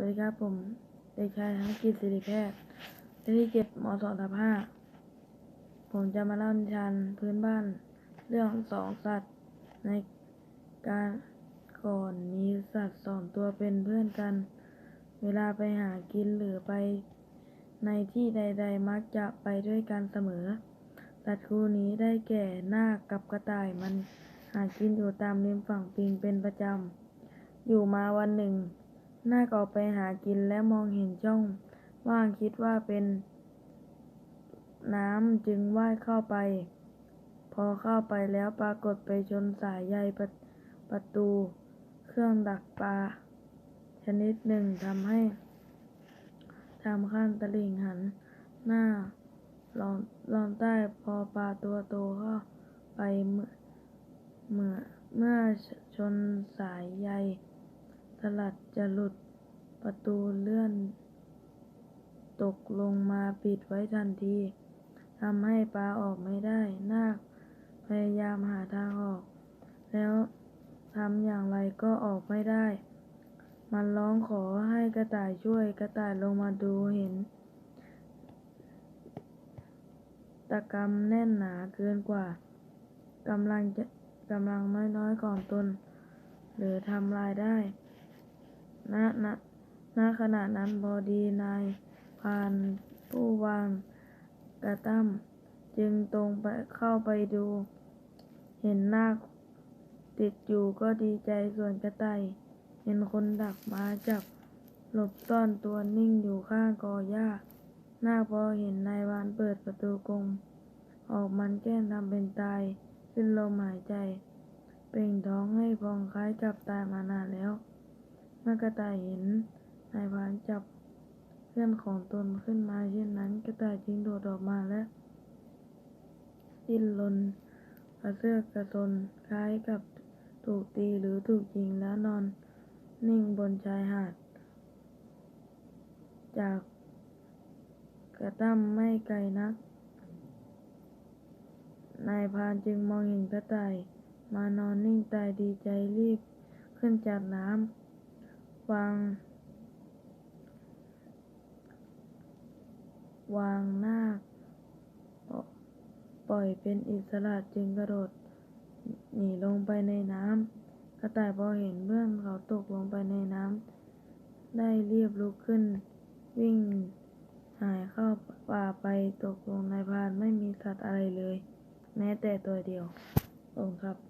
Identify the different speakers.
Speaker 1: วัสดีครับผมเด็กชายธนกิจสิริแพทย์เลขที่เจ็ดมสองทับห้าผมจะมาเล่านิทานพื้นบ้าน เรื่องสองสัตว์ ในการก่อนมีสัตว์สองตัวเป็นเพื่อนกัน เวลาไปหากินหรือไปในที่ใด ๆ มักจะไปด้วยกันเสมอ สัตว์คู่นี้ได้แก่นาคกับกระต่ายมันหากินอยู่ตามริมฝั่งปิงเป็นประจำ อยู่มาวันหนึ่ง นาคออกไปหากินและมองเห็นช่องว่างคิดว่าเป็นน้ำจึงว่ายเข้าไป พอเข้าไปแล้วปรากฏไปชนสายใยประประตู เครื่องดักปลา ชนิดหนึ่งทำให้ทำข้ามตลิ่งหัน หน้าลองลองใต้พอปลาตัวโตเข้าไปเมื่อเมื่อเมื่อชนสายใย สลัดจะหลุด ประตูเลื่อน ตกลงมาปิดไว้ทันทีทำให้ปลาออกไม่ได้ นาคพยายามหาทางออก แล้วทำอย่างไรก็ออกไม่ได้ มันร้องขอให้กระต่ายช่วย กระต่ายลงมาดูเห็น ตะกรรมแน่นหนาเกินกว่ากำลังจะกำลังน้อยๆของตน หรือทำลายได้ ณณณขณะนั้นพอดีนายพานผู้วางกระตั้มจึงตรงไปเข้าไปดู เห็นนาคติดอยู่ก็ดีใจส่วนกระต่ายเห็นคนดักมาจับหลบซ่อนตัวนิ่งอยู่ข้างกอหญ้านาคพอเห็นนายวานเปิดประตูกรงออกมันแก้ทำเป็นตายสิ้นลมหายใจ เป่งท้องให้พองคล้ายกับตายมานานแล้ว มื่อกระต่ายเห็นนายพรานจับเพื่อนของตนขึ้นมาเช่นนั้น กระต่ายจึงโดดออกมาและดิ้นรนกระเสือกกระสนคล้ายกับถูกตีหรือถูกยิงแล้วนอนนิ่งบนชายหาด จากกระตั้มไม่ไกลนัก นายพานจึงมองเห็นกระต่าย มานอนนิ่งตายดีใจรีบขึ้นจากน้ำ วาง วางนาคปล่อยเป็นอิสระจึงกระโดดหนีลงไปในน้ำกระต่ายพอเห็นเพื่อนเขาตกลงไปในน้ำได้รีบลุกขึ้น วิ่งหายเข้าป่าไปตกลงในพานไม่มีสัตว์อะไรเลย แม้แต่ตัวเดียวองค์ครับ